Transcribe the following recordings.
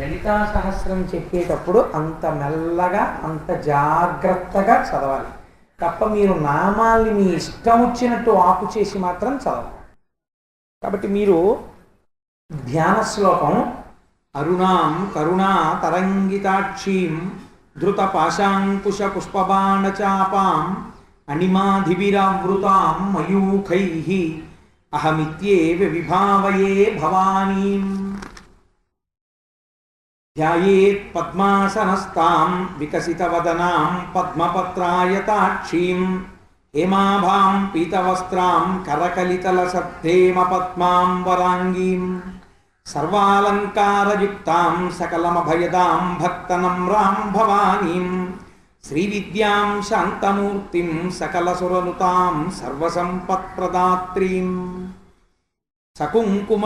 లలితా సహస్రం చెప్పేటప్పుడు అంత మెల్లగా అంత జాగ్రత్తగా చదవాలి. తప్ప మీరు నామాల్ని మీ ఇష్టం వచ్చినట్టు ఆపు చేసి మాత్రం చదవాలి. కాబట్టి మీరు ధ్యాన శ్లోకం అరుణాం కరుణా తరంగితాక్షీం ధృత పాశాంకుశ పుష్పబాణచాపాం అణిమాధివిరావృతాం మయూఖై అహమిత్యేవ విభావయే భవానీం. ధ్యాయేత్ పద్మాసనస్తాం వికసితవదనాం పద్మపత్రాయతాక్షీం హేమాభాం పీతవస్త్రాం కరకలితలసద్ధేమ పద్మాం వరాంగీం సర్వాలంకారయుక్తాం సకలమభయదాం భక్తనమ్రాం భవానీం శ్రీవిద్యాం శాంతమూర్తిం సకలసురనుతాం సర్వసంపత్ప్రదాత్రీం సకుంకుమ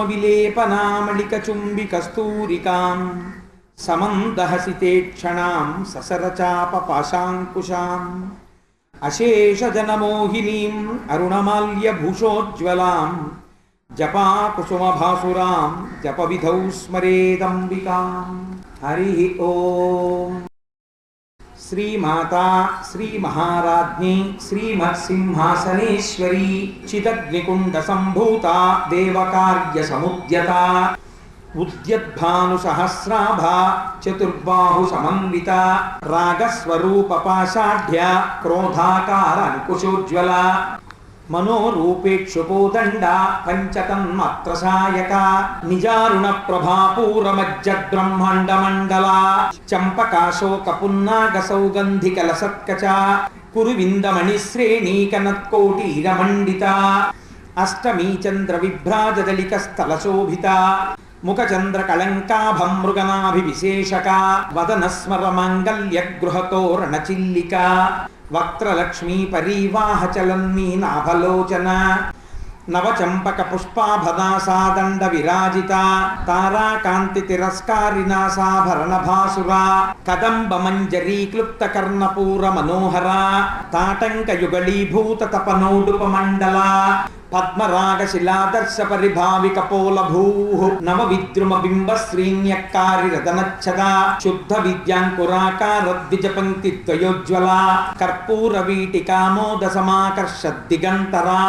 సమం దహసితే క్షణాం ససరచాప పాశాంకుశాం. అశేషజనమోహినీం అరుణమాల్యభూషోజ్వలాం జప విధౌ స్మరేదంబికాం హరి ఓం. శ్రీమాతా శ్రీమహారాజ్ఞి శ్రీమత్సింహాసనేశ్వరీ చిదగ్నికుండ సంభూత దేవకార్య సముద్యత. ఉద్యద్భాను సహస్రాభ చతుర్బాహు సమన్విత రాగస్వరూప పాశాఢ్య క్రోధాకార అంకుశోజ్వల మనోరూపేక్షుకోదండ పంచతన్మాత్రసాయక నిజారుణ ప్రభాపూరమజ్జద్బ్రహ్మాండ మండల చంపకాశోక పున్నాగ సౌగంధిక లసత్కచ కురువిందమణి శ్రేణీ అష్టమీ చంద్ర విభ్రాజదలిక స్థల శోభిత ముఖచంద్ర కళంకాభం మృగనాభి విశేషక వదన వక్త్రలక్ష్మీ పరీవాహ చలన్మీ నాభలోచన నవచంపక పుష్పాభదాసాదండ విరాజిత తారాకాంతి తిరస్కారినాసాభరణ భాసురా కదంబ మంజరీ క్లుప్త కర్ణపూర మనోహర తాటంక యుగళీభూత తపనోడుప మండల పద్మరాగ శిలాదర్శ పరిభావిక నవ విద్రుమ బింబ శ్రీన్యక్కారి రతనచ్చదా శుద్ధ విద్యాంకురాకార ద్విజపంక్తి పంక్తి ద్వయోజ్వల కర్పూర వీటికామోద సమాకర్ష దిగంతరా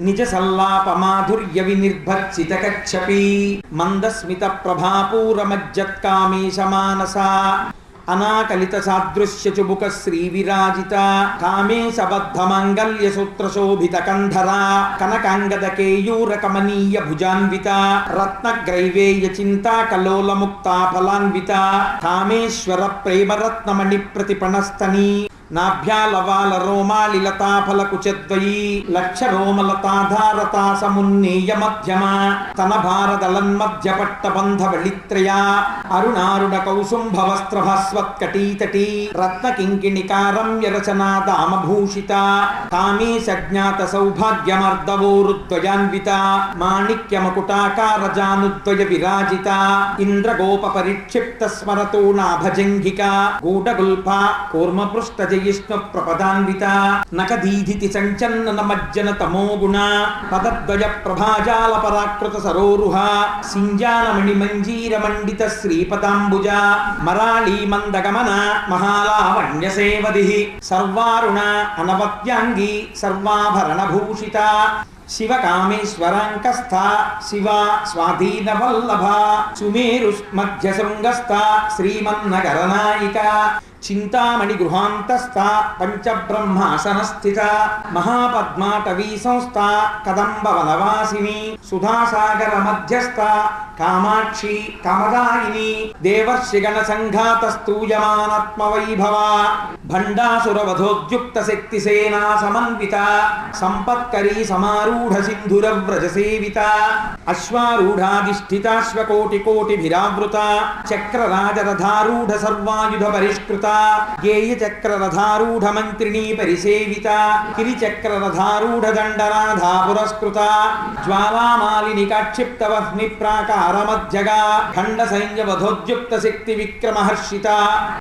నిజ సల్లాప మాధుర్య వినిర్భర్చిత కచ్చపి మందస్మిత ప్రభాపూర మజ్జత్కామేశ మానసా అనాకలిత సాదృశ్య చుబుక శ్రీ విరాజిత కామే సబద్ధ మాంగల్య సూత్ర శోభిత కంధర కనకాంగద కేయూర కమనీయ భుజాన్విత రత్నగ్రైవేయ చింతా కలోల ముక్తా ఫలాన్విత కామేశ్వర ప్రేమరత్నమణి ప్రతిపణస్తని నాభ్యాలవాల రోమాలిలతాఫల కుచద్వయీ లక్ష రోమలతాధారతా సమున్నీయ మధ్యమ తన భారదలన్మధ్య పట్టబంధ వళిత్రయ అరుణారుణ కౌసుంభ వస్త్రభస్వత్కటీతటీ రత్న కింకిణికారమ్య రచనా దామభూషిత కామే సజ్ఞాత సౌభాగ్యమర్దవోరుద్వయాన్విత మాణిక్యమకుటాకార జానుద్వయ విరాజిత ఇంద్రగోప పరిక్షిప్త స్మరతో నాభజంఘిక గూఢగుల్ఫ కూర్మపృష్ఠ శ్రీకృష్ణ ప్రపదాన్విత నకదీధితి సంచన్న మజ్జన తమోగుణ పదద్వయ ప్రభాజాల పరాకృత సరోరుహ సింజానమణి మంజీర మండిత శ్రీపదాంబుజ మరాళీ మందగమన మహాలావణ్య సేవది సర్వారుణ అనవత్యాంగి సర్వాభరణ భూషిత శివ కామేశ్వరాంకస్థ శివ స్వాధీన వల్లభ సుమేరు మధ్య శృంగస్థ శ్రీమన్నగరనాయిక చింతామణి గృహాంతస్థ పంచబ్రహ్మాసనస్థిత మహాపద్మాటవీ సంస్థ కదంబ వనవాసిని సుధాసాగర మధ్యస్థ కామాక్షి కమదాయిని దేవర్షిగణ సంఘాత స్తూయమానాత్మవైభవ భండాసురవధోద్యుక్త శక్తి సేనా సమన్విత సంపత్కరీ సమారూఢ సింధుర వ్రజ సేవిత అశ్వారూఢాధిష్ఠితాశ్వకోటి కోటి విరావృత చక్రరాజరథారూఢ సర్వాయుధ పరిష్కృత గేయచక్రరథారూఢమంత్రిణీ పరిసేవిత. కిరిచక్రరథారూఢదండనాథా పురస్కృత జ్వాలామాలిని కాక్షిప్తవహ్ని వహ్ని ఖండ సైన్యవధోద్యుక్త శక్తి విక్రమహర్షిత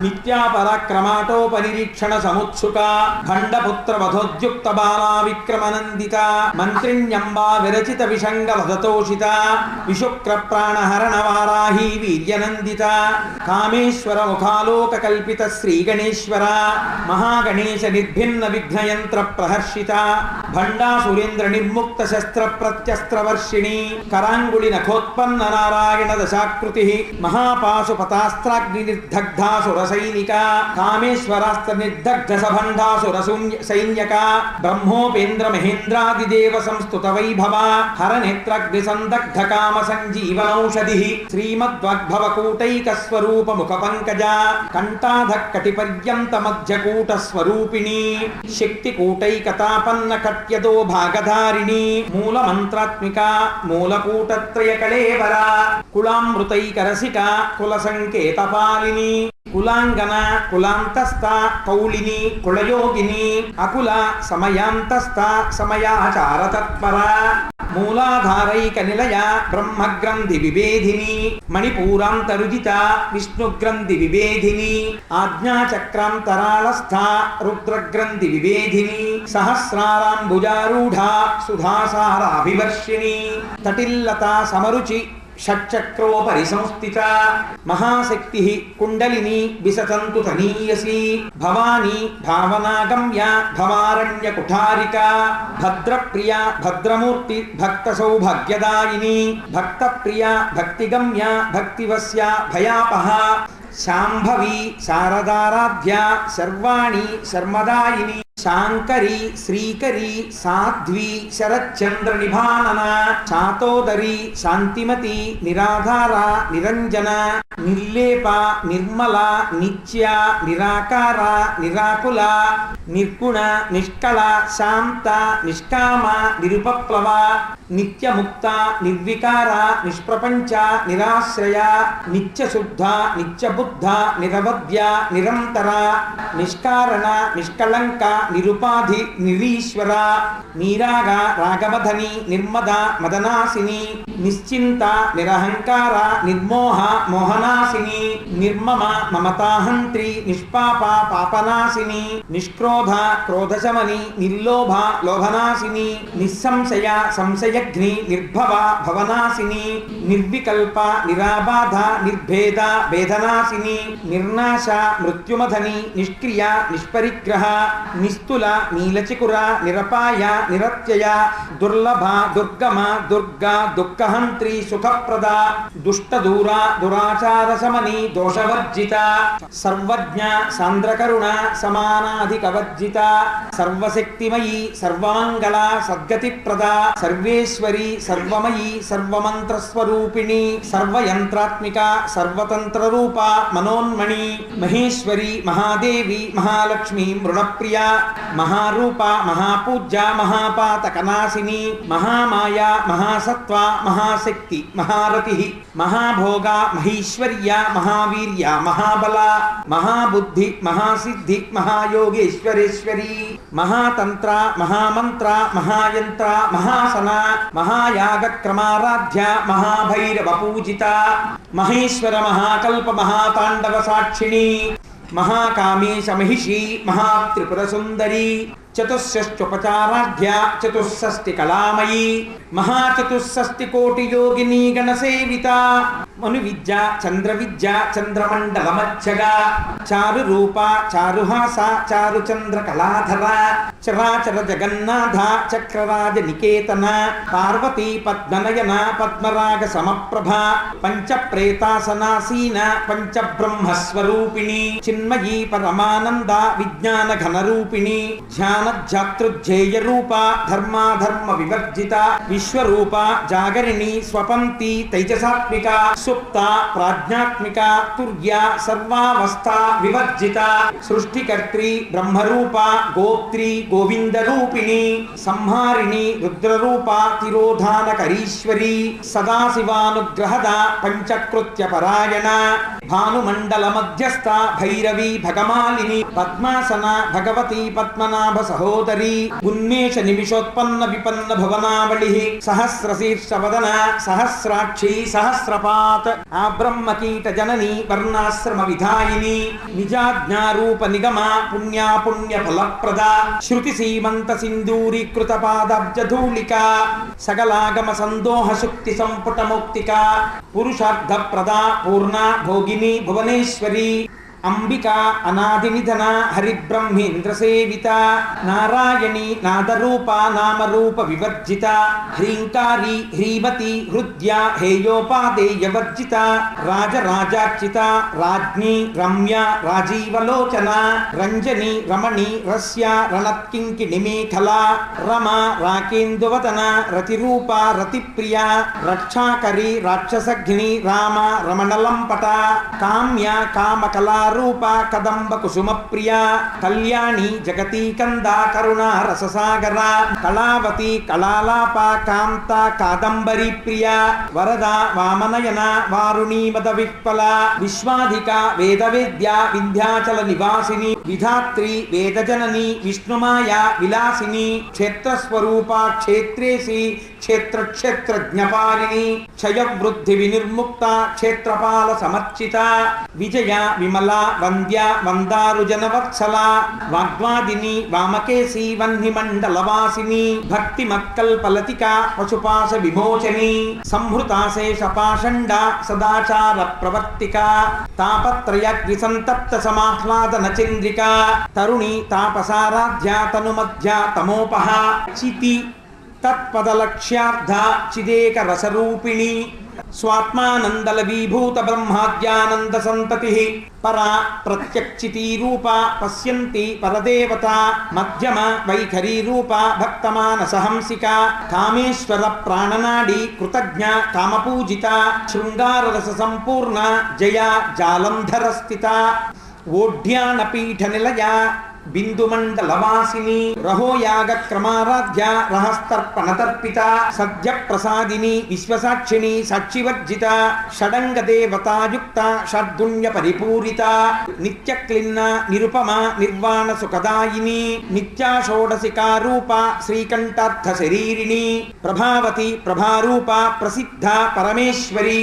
నిత్యాపరాక్రమాటోపనిరీక్షణ సముత్సుక ఖండపుత్ర వధోద్యుక్త బాలా విక్రమనందిత మంత్రిణ్యంబా విరచిత విషంగ వదతోషిత విశుక్ర ప్రాణహరణ వారాహీ వీర్యనందిత కామేశ్వర ముఖాలోక కల్పిత శ్రీగణేశ్వర మహాగణేశ నిర్భిన్న విఘ్నయంత్ర ప్రహర్షిత భండాసురేంద్ర నిర్ముక్త శస్త్ర ప్రత్యస్త్రవర్షిణి కరాంగుళి నఖోత్పన్న నారాయణ దశాకృతి మహాపాశు పతాస్త్రాగ్ని నిర్దగ్ధాసుర సైనిక కామేశ్వరాస్త్ర నిర్దగ్ధ సభండాసుర సైన్యక బ్రహ్మోపేంద్ర మహేంద్రాదిదేవ సంస్తుత వైభవ హర నేత్రగ్ని సందగ్ధ కామ సంజీవనౌషధి శ్రీమద్వగ్భవ కూటైక స్వరూప ముఖ పంకజ కంఠాధక్ కటి పర్యంత మధ్య కూట స్వరూపిణి శక్తి కూటైకతాపన్న కట్యదో భాగధారిణి మూల మంత్రాత్మిక మూలకూటత్రయ కళేవర కులామృతైకరసిక కుల సంకేతపాలిని కులాంగన కులాంతస్థ కౌళిని కులయోగిని అకుల సమయాంతస్థ సమయాచార తత్పర నిలయ బ్రహ్మగ్రంథి విభేధిని మణిపూరాంతరుజిత విష్ణుగ్రంథి విభేధిని ఆజ్ఞాచక్రాంతరాళస్థ రుద్రగ్రంథి విభేధిని సహస్రారాంబుజారూఢ సుధాసారాభివర్షిణి తటిల్లత సమరుచి షట్చక్రోపరి సంస్థిత మహాశక్తి కుండలిని విసతంతు తనీయసి భవాని భావనాగమ్య భవారణ్య కుఠారిక భద్రప్రియ భద్రమూర్తి భక్త సౌభాగ్యదాయిని భక్త ప్రియ భక్తిగమ్య భక్తివస్య భయాపహ శాంభవి శారదారాధ్య సర్వాణి శర్మదాయిని శాంకరి శ్రీకరి సాధ్వి శరచంద్ర నిభానన చాతోదరి శాంతిమతి నిరాధార నిరంజన నిర్లేప నిర్మల నిత్య నిరాకార నిరాకుల నిర్గుణ నిష్కళ శాంత నిష్కామ నిరుపప్లవ నిత్యముక్త నిర్వికార నిష్ప్రపంచ నిరాశ్రయ నిత్యశుద్ధ నిత్యబుద్ధ నిరవధ్య నిరంతర నిష్కారణ నిష్కళంక నిరుపాధి నిరీశ్వర నీరాగ రాగవధని నిర్మద మదనాశిని నిశ్చింత నిరహంకార నిర్మోహ మోహనాశిని నిర్మమ మమతాహంత్రి నిష్పాప పాపనాశిని నిష్క్రోధ క్రోధశమని నిర్లోభ లోభనాశిని నిస్సంశయ సంశయగ్ని నిర్భవ భవనాశిని నిర్వికల్ప నిరాబాధ నిర్భేద భేదనాశిని నిర్నాశ మృత్యుమధని నిష్క్రియ నిష్పరిగ్రహ నిశ్ నిస్తుల నీలచికుర నిరపాయ నిరత్యయ దుర్లభ దుర్గమ దుర్గా దుఃఖహంత్రి సుఖప్రద దుష్టదూర దురాచార సమని దోషవర్జిత సర్వజ్ఞ సాంద్రకరుణ సమానాధికవర్జిత సర్వశక్తిమయి సర్వమంగళ సద్గతిప్రద సర్వేశ్వరి సర్వమయి సర్వమంత్రస్వరూపిణి సర్వయంత్రాత్మిక సర్వతంత్ర రూప మనోన్మణి మహేశ్వరి మహాదేవి మహాలక్ష్మి మృణప్రియ మహారూప మహాపూజ్య మహాపాతకనాశిని మహామాయ మహాసత్వ మహాశక్తి మహారతి మహాభోగ మహీశ్వర్య మహావీర్య మహాబల మహాబుద్ధి మహాసిద్ధి మహాయోగేశ్వరేశ్వరి మహాతంత్ర మహామంత్ర మహాయంత్ర మహాసన మహాయాగక్రమారాధ్య మహాభైరవ పూజిత మహేశ్వర మహాకల్ప మహాతాండవ సాక్షిణి महाकामी समहिषी महात्रिपुरसुंदरी సుందరి చతుస్సస్తి కళామయీ మహాచతుస్సస్తి కోటి యోగిని గణసేవిత మను విద్య చంద్ర విద్య చంద్రమండలమధ్యగా చారు రూప చారుహాస చారు చంద్ర కళాధర చరాచర జగన్నాథ చక్రరాజ నికేతన పార్వతీ పద్మనయన పద్మరాగ సమప్రభ పంచ ప్రేతాసనాసీన పంచ బ్రహ్మస్వరూపిణి చిన్మయీ పరమానంద విజ్ఞాన ఘనరూపిణి ధ్యాన ధ్యానధ్యాతృధ్యేయ రూప ధర్మాధర్మ వివర్జిత విశ్వరూప జాగరిణి స్వపంతి తైజసాత్మిక సుప్త ప్రాజ్ఞాత్మిక తుర్య సర్వావస్థ వివర్జిత సృష్టికర్త్రి బ్రహ్మరూప గోత్రి గోవింద రూపిణి సంహారిణి రుద్రరూప తిరోధానకరీశ్వరి సదాశివానుగ్రహద పంచకృత్య పరాయణ భానుమండల మధ్యస్థ భైరవి భగమాలిని పద్మాసన భగవతి పద్మనాభ సహోదరీ ఉన్మేష నిమిషోత్పన్న విపన్న భువనావళి సహస్ర శీర్ష వదన సహస్రాక్షి సహస్రపాత్ ఆ బ్రహ్మకీట జనని వర్ణాశ్రమ విధాయిని నిజాజ్ఞారూప నిగమ పుణ్యాపుణ్య ఫలప్రద శృతి సీమంత సింధూరీకృత పాదాబ్జధూళిక సకలాగమ సందోహ శుక్తి సంపుట మౌక్తిక పురుషార్థ ప్రదా పూర్ణ భోగిని భువనేశ్వరి అంబికా అనాది నిధన హరిబ్రహ్మేంద్ర నారాయణి నాదరూప నామరూప వివర్జిత హ్రీంకారి హ్రీమతి హృద్య హేయోపాదేయవర్జిత రాజరాజార్చిత రాజ్ఞి రమ్య రాజీవలోచన రంజని రమణి రస్య రణత్కింకిణి మేఖల రమ రాకేందువదన రతిరూప రతిప్రియ రక్షాకరి రాక్షసఘ్ని రామ రమణలంపట కామ్య కామకళారూప కదంబ కుసుమ ప్రియ కళ్యాణి జగతీ కంద కరుణ రససాగర కళావతి కళాలాప కాంత కాదంబరి ప్రియ వరద వామనయన వారుణీ మద విహ్వల విశ్వాధిక వేద విద్య వింధ్యాచల నివాసిని విధాత్రి వేదజనని విష్ణుమాయ విలాసిని క్షేత్రస్వరూప క్షేత్రేసి క్షేత్రక్షేత్రజ్ఞపాలిని క్షయవృద్ధి వినిర్ముక్త క్షేత్రపాల సమర్చిత విజయ విమలా వంద్య మందారుజనవత్సల వాగ్వాదిని వామకేశి వహ్ని మండలవాసిని భక్తి మక్కల్పలతిక పశుపాశ విమోచని సంహృతాశేష పాషండ సదాచార ప్రవర్తిక తాపత్రయగ్ని సంతప్త సమాహ్లాదన చంద్రిక తరుణి తాపసారాధ్య తనుమధ్య తమోపహ చితి తత్పదలక్ష్యార్థ చిదేక రసరూపిణి స్వాత్మానందల విభూత బ్రహ్మాద్యానంద సంతతి పరా ప్రత్యక్షితీ రూప పశ్యంతి పరదేవత మధ్యమ వైఖరీ రూప భక్తమానసహంసిక కామేశ్వర ప్రాణనాడి కృతజ్ఞ కామపూజిత శృంగారరస సంపూర్ణ జయ జాలంధర స్థిత ఓఢ్యానపీఠ నిలయ బిందుమండలవాసిని రహోయాగ క్రమారాధ్య రహస్తర్పణతర్పిత సద్య ప్రసాదిని విశ్వసాక్షిణి సాక్షివర్జిత షడంగ దేవతాయుక్త షడ్గుణ్య పరిపూరిత నిత్య క్లిన్న నిరుపమ నిర్వాణ సుఖదాయిని నిత్యా షోడశికారూప శ్రీకంఠార్థ శరీరిణి ప్రభావతి ప్రభారూప ప్రసిద్ధ పరమేశ్వరి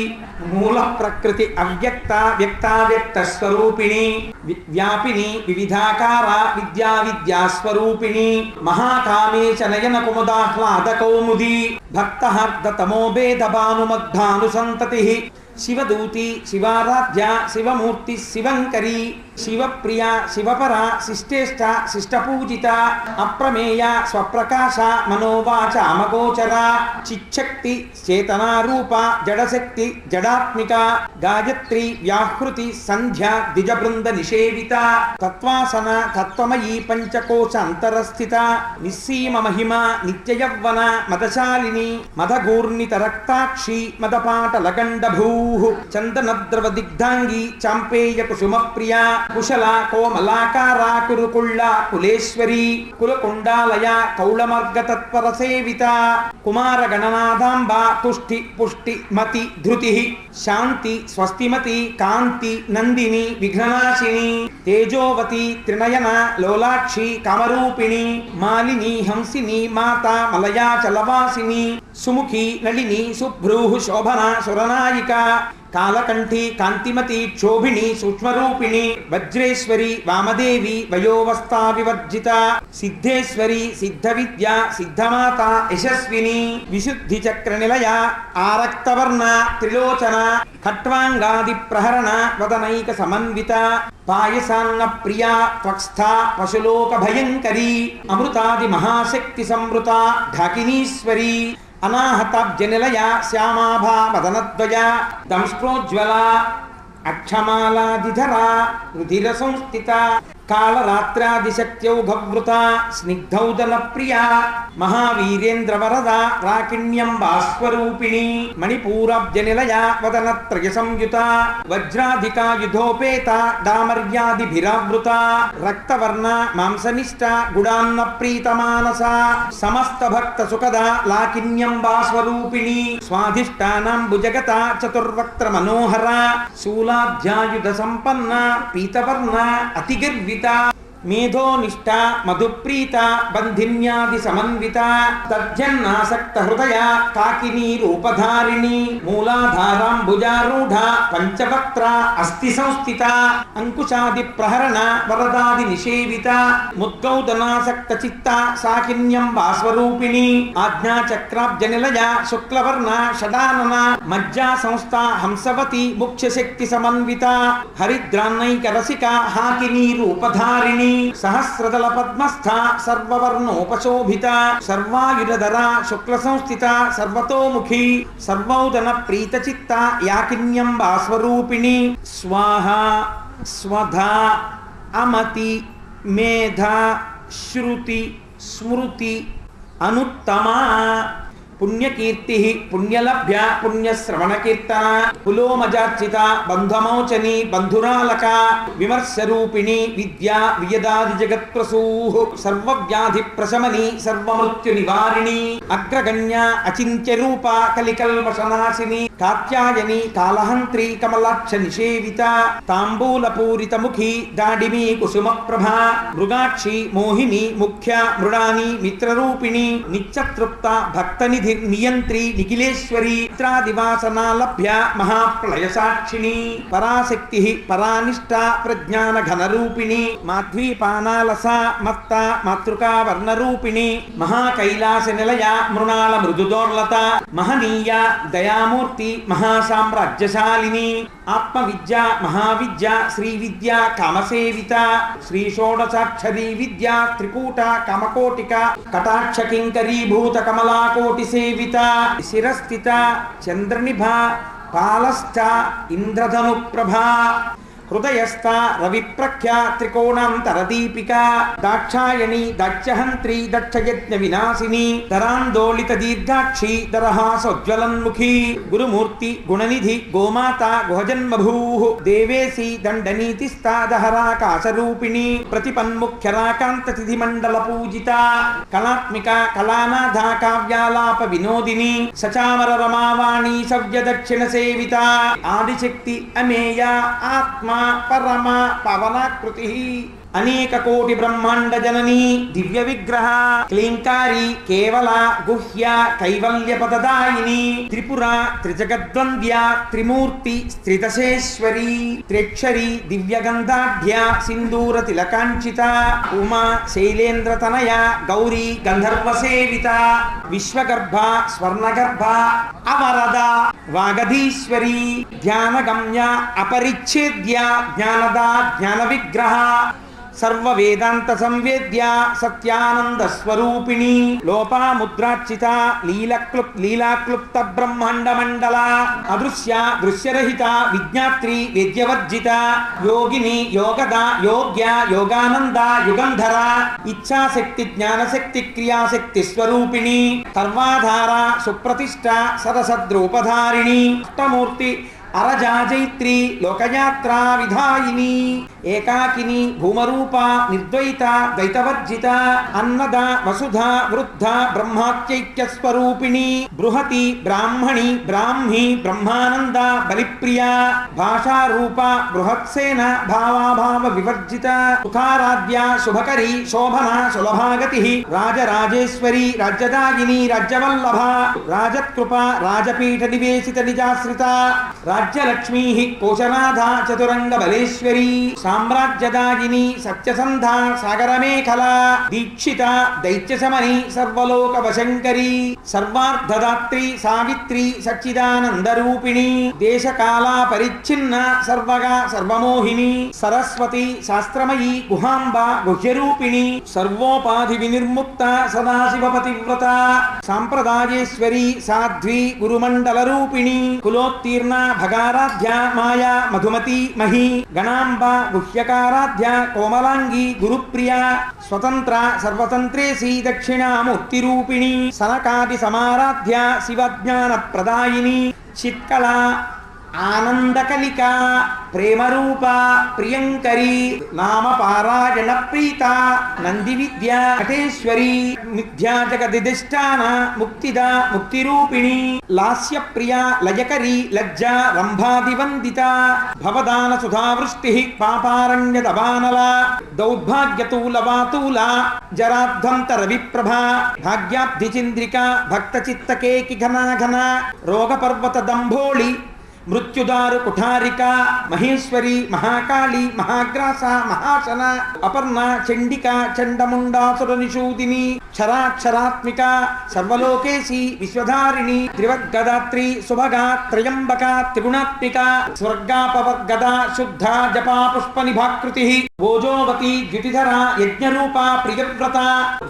మూల ప్రకృతి అవ్యక్త వ్యక్తావ్యక్త స్వరూపిణి వ్యాపిని వివిధాకారా విద్యా విద్యాస్వరూపిణి మహాకామే చ నయన కుముదాహ్లాద కౌముది భక్తహర్ద తమోభేద భానుమద్భాను సంతతి శివదూతి శివారాధ్య శివమూర్తి శివంకరి శివప్రియ శివపర శిష్టేష్ట శిష్టపూజిత అప్రమేయ స్వప్రకాశ మనోవాచ అమగోచర చిచ్చక్తి చేతనారూప జడశక్తి జడాత్మిక గాయత్రి వ్యాహృతి సంధ్య ద్విజబృంద నిషేవిత తత్వాసన తత్వమయీ పంచకోశ అంతరస్థిత నిస్సీమ మహిమ నిత్య యవ్వన మదశాలిని మదగూర్ణిత రక్తాక్షి మదపాటలగండ భూ చందనద్రవ దిగ్ధాంగి చాంపేయ కుసుమ ప్రియ కుశల కోమలాకార కురుకుళ్ళ కులేశ్వరి కులకుండాలయ కౌళమర్గ తత్పర సేవిత కుమార గణనాథాంబ తుష్టి పుష్టి మతి ధృతి శాంతి స్వస్తిమతి కాంతి నందిని విఘ్ననాశిని తేజోవతి త్రినయన లోలాక్షి కామరూపిణి మాలిని హంసిని మాత మలయాచలవాసిని సుముఖి నళిని సుభ్రూహు శోభన సురనాయిక కాలకంఠి కాంతిమతి క్షోభిణి సూక్ష్మరూపిణి వజ్రేశ్వరి వామదేవి వయోవస్థా వివర్జిత సిద్ధేశ్వరి సిద్ధ విద్య సిద్ధమాత యశస్విని విశుద్ధి చక్ర నిలయ ఆరక్తవర్ణ త్రిలోచన ఖట్వాంగాది ప్రహరణ వదనైక సమన్విత పాయసాన్న ప్రియా త్వక్స్థ పశులోక భయంకరీ అమృతాది మహాశక్తి సంవృత ఢాకినీశ్వరి అనాహతాబ్జనిలయ శ్యామాభా వదనద్వయ దంష్ట్రోజ్వల అక్షమాలాదిధర రుధిర సంస్థిత కాళరాత్రాదిశక్త్యౌఘవృత స్నిగ్ధౌదల ప్రియా మహావీరేంద్రవరద రాకిణ్యం భాస్వరూపిణి మణిపూరబ్జనిలయ వదనత్రయ సంయుత వజ్రాధికాయుధోపేత డామర్యాదిభిరావృత రక్తవర్ణ మాంసనిష్ట గుడాన్న ప్రీతమానస సమస్త భక్త సుఖద లాకిన్యంబాస్వరూపిణి స్వాధిష్టానాం భుజగత చతుర్వక్త్ర మనోహర శూలాధ్యాయుధ సంపన్న పీతవర్ణ అతిగిర్వి Bendita మేధోనిష్ట మధుప్రీత బంధిన్యాది సమన్విత తజ్జన్నాసక్త హృదయ కాకినీ రూపధారిణి మూలాధారాంబుజారూఢ పంచవక్త్ర అస్థి సంస్థిత అంకుశాది ప్రహరణ వరదాది నిషేవిత ముద్గౌదనాసక్త చిత్త సాకిన్యం వాస్వరూపిణి ఆజ్ఞాచక్రాబ్జ నిలయ శుక్లవర్ణ షడానన మజ్జా సంస్థ హంసవతి ముఖ్యశక్తి సమన్విత హరిద్రాన్నైక రసిక హాకినీ రూపధారిణి సహస్రదల పద్మస్థ సర్వవర్ణోపశోభిత సర్వాయుధర శుక్ల సంస్థిత సర్వతోముఖి సర్వౌదన ప్రీత చిత్త యాకిన్యం వాస్వరూపిణి స్వాహ స్వధ అమతి మేధ శృతి స్మృతి అనుత్తమా. పుణ్యకీర్తి పుణ్యలభ్య పుణ్యశ్రవణకీర్తన కులోమజార్చిత బంధమోచని బంధురాలక విమర్శరూపిణి విద్యా వియదాది జగత్ప్రసూ సర్వవ్యాధి ప్రశమని సర్వమృత్యు నివారిణి అగ్రగణ్య అచింత్య రూప కలికల్మషనాశిని కాత్యాయని కాళహంత్రి కమలాక్ష నిషేవిత తాంబూల పూరిత ముఖి దాడిమి కుసుమ ప్రభ మృగాక్షి మోహిని ముఖ్య మృడాని మిత్రరూపిణి నిత్యతృప్త భక్తనిధి నియంత్రి నిఖిలేశ్వరి చిత్రాదివాసనా లభ్య మహాప్లయ సాక్షిణి పరాశక్తి పరానిష్ట ప్రజ్ఞాన ఘనరూపిణి మాధ్వీపానాలస మత్త మాతృకా వర్ణరూపిణి మహాకైలాస నిలయ మృణాళ మృదుదోర్లత మహనీయ దయామూర్తి శక్తి మహాసామ్రాజ్యశాలిని. ఆత్మవిద్య మహావిద్య శ్రీ విద్య కామసేవిత శ్రీ షోడశాక్షరీ విద్య త్రికూట కమకోటిక కటాక్ష కింకరీభూత కమలాకోటి సేవిత శిరస్థిత చంద్రనిభ పాలస్థ ఇంద్రధను ప్రభా హృదయస్థ రవిప్రఖ్యా త్రికోణాంతరదీపికా దాక్షాయణి దక్షహంత్రి దక్షయజ్ఞ వినాశిని దరాందోళిత దీర్ఘాక్షి దరహాసోజ్వలన్ముఖి గురుమూర్తి గుణనిధి గోమాత గుహజన్మభూ దేవేసి దండనీతిస్తాదహరాకాశరూపిణి ప్రతిపన్ముఖ్యరాకాంతతిథిమండల పూజిత కళాత్మిక కళానాథ కావ్యాలాప వినోదిని సచామర రమావాణి సవ్య దక్షిణ సేవిత ఆదిశక్తి అమేయ ఆత్మ. పరమ పవనాకృతి అనేక కోటి బ్రహ్మాండ జనని దివ్య విగ్రహ క్లీంకారి కేవల గుహ్య కైవల్య పదదాయిని త్రిపుర త్రిజగద్వంద్య త్రిమూర్తి స్థితశేశ్వరి త్రిక్షరి దివ్యగంధాఢ్య సింధూర తిలకాంక్షిత ఉమా శైలేంద్ర తనయ గౌరీ గంధర్వ సేవిత విశ్వగర్భ స్వర్ణగర్భ అవరద వాగధీశ్వరి ధ్యానగమ్య అపరిచ్ఛేద్య జ్ఞానదా జ్ఞాన విగ్రహ సర్వ వేదాంత సంవేద్య సత్యానంద స్వరూపిణి లోపాముద్రార్చిత లీలక్లుప్ లీలాక్లుప్త బ్రహ్మాండ మండల అదృశ్య దృశ్యరహిత విజ్ఞాత్రి విద్యవర్జిత యోగిని యోగద యోగ్య యోగానంద యుగంధర ఇచ్ఛాశక్తి జ్ఞానశక్తి క్రియాశక్తి స్వరూపిణి సర్వాధార సుప్రతిష్ట సరసద్రూపధారిణి అష్టమూర్తి అరజాజైత్రి లోకయాత్రా విధాయిని ఏకాకిని భూమరూప నిర్ద్వైత ద్వైతవర్జిత అన్నద వసుధ వృద్ధ బ్రహ్మాత్యైక్య స్వరూపిణి బృహతి బ్రాహ్మణి బ్రాహ్మి బ్రహ్మానంద బలిప్రియ భాషారూప బృహత్సేన భావాభావ వివర్జిత సుఖారాధ్య శుభకరి శోభన సులభాగతి రాజరాజేశ్వరి రాజ్యదాయిని రాజ్యవల్లభ రాజత్కృప రాజపీఠ నివేశిత నిజాశ్రిత రాజ్యలక్ష్మీ కోశనాథ చతురంగ బలేశ్వరి సామ్రాజ్యదాయిని సత్యసంధ సాగరమేఖల దీక్షిత దైత్యశమని సర్వలోక వశంకరి సర్వార్ధదాత్రి సావిత్రి సచ్చిదానందరూపిణి దేశకాల పరిచ్ఛిన్న సర్వగా సర్వమోహిని సరస్వతి శాస్త్రమయీ గుహాంబ గుహ్యరూపిణి సర్వోపాధి వినిర్ముక్త సదాశివపతివ్రత సాంప్రదాయేశ్వరి సాధ్వి గురుమండల రూపిణి కులోత్తీర్ణ భగారాధ్య మాయా మధుమతి మహి గణాంబ గుహ్య గుహ్యకారాధ్య కోమలాంగి గురుప్రియ స్వతంత్ర సర్వతంత్రేసి దక్షిణామూర్తిరూపిణి సనకాది సమారాధ్య శివజ్ఞాన ప్రదాయిని చిత్కళ ఆనందకలిక ప్రేమరూప ప్రియంకరి నామ పారాయణ ప్రీత నంది విద్య నటేశ్వరి మిథ్యా జగదిష్టాన ముక్తిద ముక్తిరూపిణి లాస్య ప్రియ లయకరి లజ్జ రంభాదివందిత భవదాన సుధావృష్టి పాపారణ్య దవానల దౌర్భాగ్యతూల వాతూల జరాధ్వంతర విప్రభ భాగ్యాబ్ధి చంద్రిక భక్త చిత్తకేకి ఘన ఘన రోగ పర్వత దంభోళి మృత్యుదారు కుఠారిక మహేశ్వరి మహాకాళి మహాగ్రాస మహాసన అపర్ణ చండిక చండముండాసుర నిషూదిని క్షరాక్షరాత్మిక సర్వలోకేశి విశ్వధారిణి త్రివర్గదాత్రి శుభగా త్రయంబక త్రిగుణాత్మిక స్వర్గాపవర్గద శుద్ధ జపా పుష్ప నిభాకృతి భోజోవతి ద్యుతిధర యజ్ఞరూప ప్రియవ్రత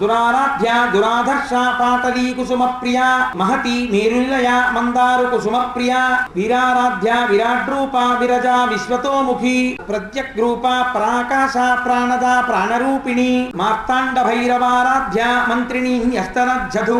దురారాధ్య దురాధర్ష పాతలీ కుసుమ ప్రియ మహతి మేరునిలయ మందారు కుసుమ ప్రియ వీరారా వీరారాధ్య విరాడ్రూప విరజ విశ్వతోముఖి ప్రత్యగ్రూప ప్రాకాశ ప్రాణద ప్రాణరూపిణి మార్తాండ భైరవారాధ్య మంత్రిణి హస్తనజ్జధూ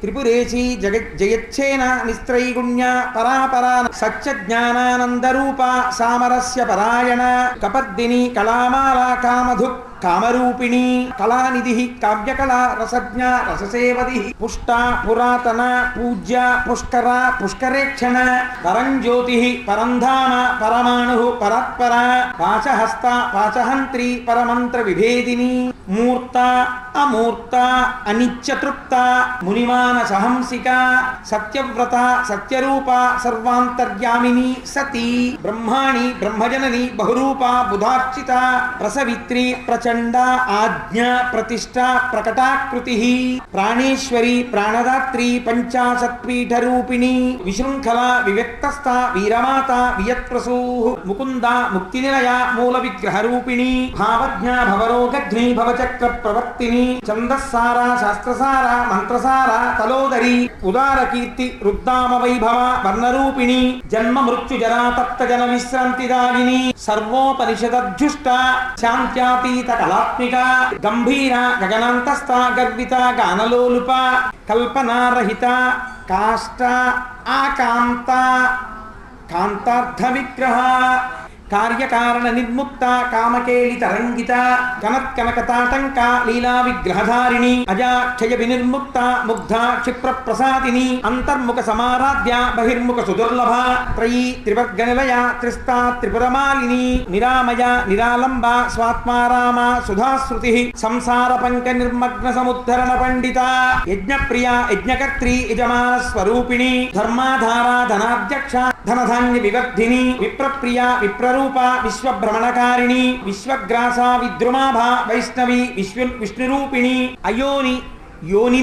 త్రిపురేశి జగత్ జయచ్చేన నిస్త్రైగుణ్య పరాపరా సత్య జ్ఞానానందరూప సామరస్య పరాయణ కపద్దిని కళామాల కామధుక్ కామరూపిణి కళానిధి కావ్యకళ రసజ్ఞ రససేవది పుష్ట పురాతన పూజ్య పుష్కర పుష్కరేక్షణ పరం జ్యోతి పరంధామ పరమాణు పరత్పర పాచహస్త పాచహంత్రి పరమంత్ర విభేదిని మూర్త అమూర్త అనిత్యతృప్త మునిమాన సహంసిక సత్యవ్రత సత్యరూప సర్వాంతర్యామిని సతీ బ్రహ్మాణి బ్రహ్మజనని బహురూప బుధార్చిత ప్రసవిత్రి ప్రచ ప్రచండ ఆజ్ఞ ప్రతిష్ట ప్రకటాకృతి ప్రాణేశ్వరి ప్రాణదాత్రి పంచాశత్పీఠ రూపిణి విశృంఖల వివ్యక్తస్థ వీరమాత వియత్ప్రసూ ముకుంద ముక్తి నిలయ మూల విగ్రహ రూపిణి భావజ్ఞ భవరోగఘ్ని భవచక్ర ప్రవర్తిని ఛందస్సార శాస్త్రసార మంత్రసార తలోదరి ఉదార కీర్తి రుద్దామ వైభవ వర్ణరూపిణి జన్మ మృత్యు జరా తప్త జన విశ్రాంతిదాయిని సర్వోపనిషదధ్యుష్ట శాంత్యాతీత కళాత్మిక గంభీర గగనాంతస్థ గర్విత గానలోలుప కల్పనారహిత కాష్ట ఆకాంత కాంతార్థ విగ్రహ. కార్యకారణ నిర్ముక్త కామకేళి తరంగిత కనత్కనకతాటంక లీలా విగ్రహధారిణి అజాక్షయ వినిర్ముక్త ముగ్ధ క్షిప్ర ప్రసాదిని అంతర్ముఖ సమారాధ్య బహిర్ముఖ సుదుర్లభ త్రయీ త్రివర్గనిలయ త్రిస్తా త్రిపురమాలిని నిరామయ నిరాలంబ స్వాత్మారామ సుధాశ్రుతి సంసార పంక నిర్మగ్న సముద్ధరణ పండిత యజ్ఞప్రియ యజ్ఞకర్త్రి యజమాన స్వరూపిణి ధర్మాధార ధనాధ్యక్ష ధనధాన్య వివర్ధిని విప్రప్రియ విశ్వరూప విశ్వభ్రమణకారిణి విశ్వగ్రాస విద్రుమాభ వైష్ణవి విశ్వ విష్ణురూపిణి అయోని యోని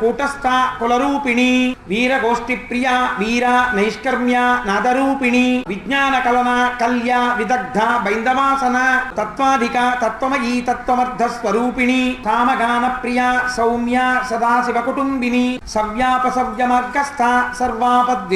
కూటస్థ కులరూపిణి వీరగోష్ఠి ప్రియ వీర నైష్కర్మ్య నాదరూపిణి విజ్ఞాన కలన కల్య విదగ్ధ బైందవాసన తత్వాధిక తత్వమయీ తత్వమర్ధ స్వరూపిణి కామగాన ప్రియ సౌమ్య సదాశివ కుటుంబిని సవ్యాప సవ్య మార్గస్థ సర్వాపద్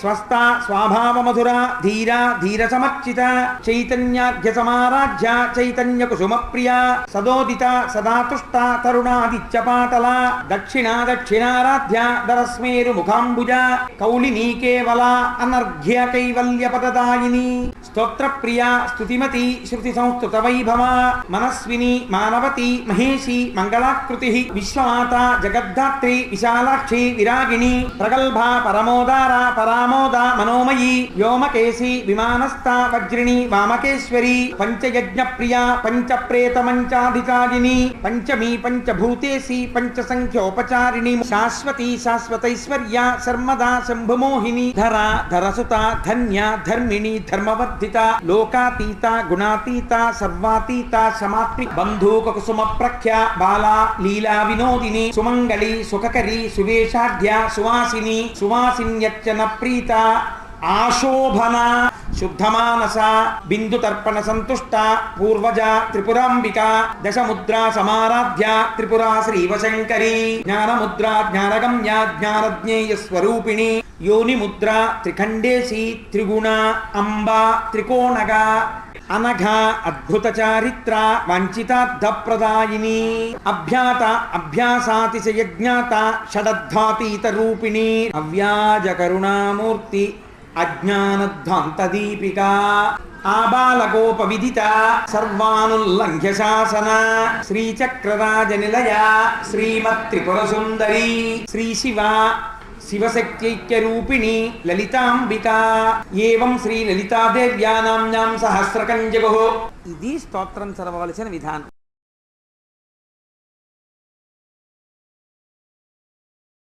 స్వస్థ స్వాభావ మధుర ధీర ధీర సమర్చిత చైతన్యాఘ్య సమారాధ్య చైతన్య కుసుమ ప్రియ సదోదిత సదాతుష్ట తరుణాదిత్య పాటల దక్షిణా దక్షిణారాధ్య దరస్మేరు ముఖాంబుజ కౌలినీ కేవల అనర్ఘ్య కైవల్య పదదాయిని స్తోత్ర ప్రియ స్తుతిమతి శృతి సంస్కృత వైభవ మనస్విని మానవతి మహేషి మంగళాకృతి విశ్వమాత జగద్ధాత్రి విశాలాక్షి విరాగిణి ప్రగల్భ పరమోదార పరామోద మనోమయీ వ్యోమకేశి విమానస్థ వజ్రిణి వామకేశ్వరి పంచయజ్ఞ ప్రియ పంచ ప్రేత మంచాధికారిణి పంచమీ పంచభూతే पंच संख्योपचारिणी शाश्वती शाश्वतैश्वर्या सर्मदा शंभुमोहिनी धरा धरसुता धन्या धर्मिणी धर्मवर्धिता लोकातीता गुणातीता सर्वातीता समात्रि प्रख्या बाला लीला विनोदिनी सुमंगली सुखकरी सुवेशाढ्या सुवासिनी सुवासिन्यच्चन प्रीता ఆశోభన శుద్ధమానస బిందు తర్పణ సంతుష్ట పూర్వజ త్రిపురాంబిక దశముద్రా సమారాధ్య త్రిపురా శ్రీవశంకరి జ్ఞానముద్ర జ్ఞానగమ్య జ్ఞానజ్ఞేయ స్వరూపిణి యోనిముద్ర త్రిఖండేసి త్రిగుణ అంబ త్రికోణగ అనఘ అద్భుత చారిత్ర వంచితార్థప్రదాయిని అభ్యాత అభ్యాసాతిశయజ్ఞాత షడద్ధాతీత రూపిణి అవ్యాజ కరుణామూర్తి అజ్ఞానధ్వాంత దీపిక విదిత సర్వానుల్లంఘ్య శాసన శ్రీచక్రరాజ నిలయ శ్రీమత్ త్రిపుర సుందరి శ్రీ శివ శివశక్త్యైక్యరూపిణి లలితాంబిక ఏవం శ్రీ లలితాదేవ్యా నామ్నాం సహస్రకంజగో. ఇది స్తోత్రం చదవలసిన విధానం.